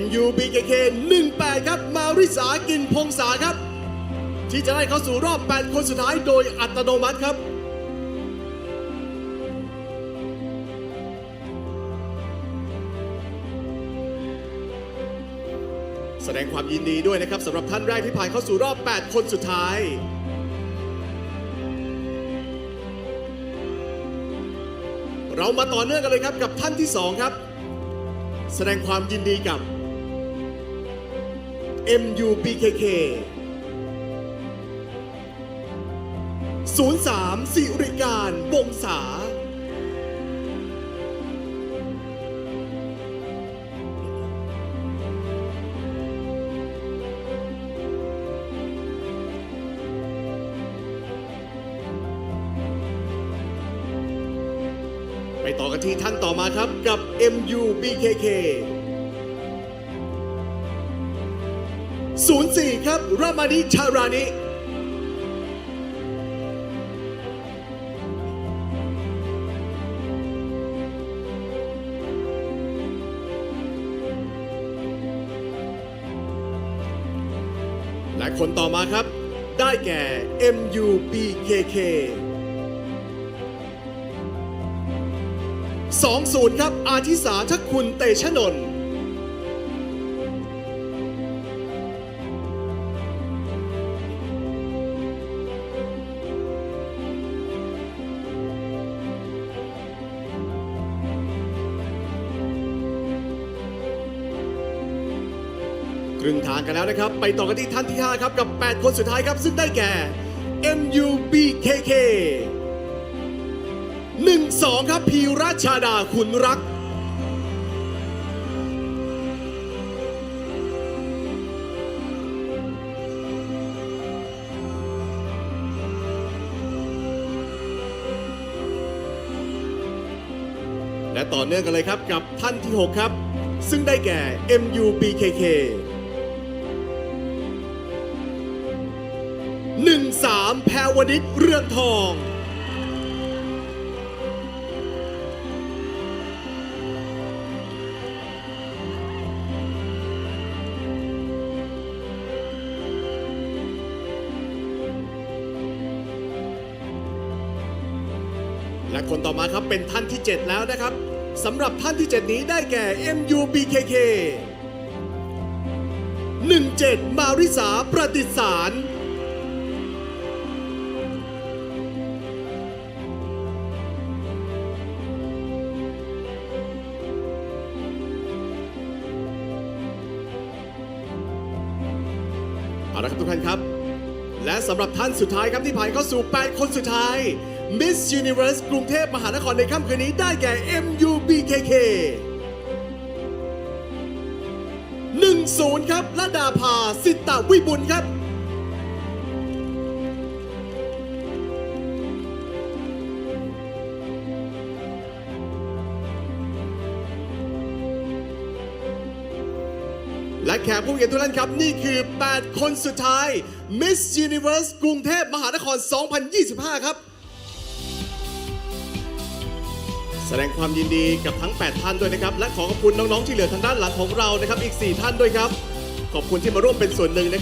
MUBKK 18 ครับ มาริสากินพงษาครับ ที่จะได้เข้าสู่รอบ 8 คนสุดท้ายโดยอัตโนมัติครับแสดงความยินดีด้วยนะครับสำหรับท่านแรกที่ผ่านเข้าสู่รอบ 8 คนสุดท้าย เรามาต่อเนื่องกันเลยครับกับท่านที่ 2 ครับ แสดงความยินดีกับ MUBKK 03สิริการวงศา ไปต่อกันที่ท่านต่อมาครับกับ MUBKK 04 ครับ รามานิชารานิและคนต่อมาครับ ได้แก่ MUBKK 20 ครับ อาทิสาทักคุณเตชะนนท์ครึ่งทางกันแล้วนะครับ ไปต่อกันที่ท่านที่ 5 ครับ กับ 8 คนสุดท้ายครับ ซึ่งได้แก่ MUBKK 1-2ครับพีราชาดาขุนรัก และต่อเนื่องกันเลยครับกับท่านที่ 6 ครับ ซึ่งได้แก่ MUBKK 1-3 แพรวดิษเรืองทอง และคนต่อมาครับเป็นท่านที่ 7 แล้วนะครับสำหรับท่านที่ 7 นี้ได้แก่ MUBKK 17 มาริสาประดิษฐสาร เอาละครับทุกท่านครับ และสำหรับท่านสุดท้ายครับที่ผ่านเข้าสู่ 8 คนสุดท้าย Miss Universe กรุงเทพมหานครในค่ำคืนนี้ได้แก่ MUBKK 10 ครับละดาภาสิตตวิบุญครับ และแขกผู้เกียรติทุกท่านครับ นี่คือ 8 คนสุดท้าย Miss Universe กรุงเทพมหานคร 2025 ครับ ดงความยินดีกับทั้ง 8 ท่านด้วยนะครับ และขอขอบคุณน้องๆที่เหลือทางด้านหลังของเรานะครับ อีก 4 ท่านด้วยครับ ขอบคุณที่มาร่วมเป็นส่วนหนึ่งนะครับ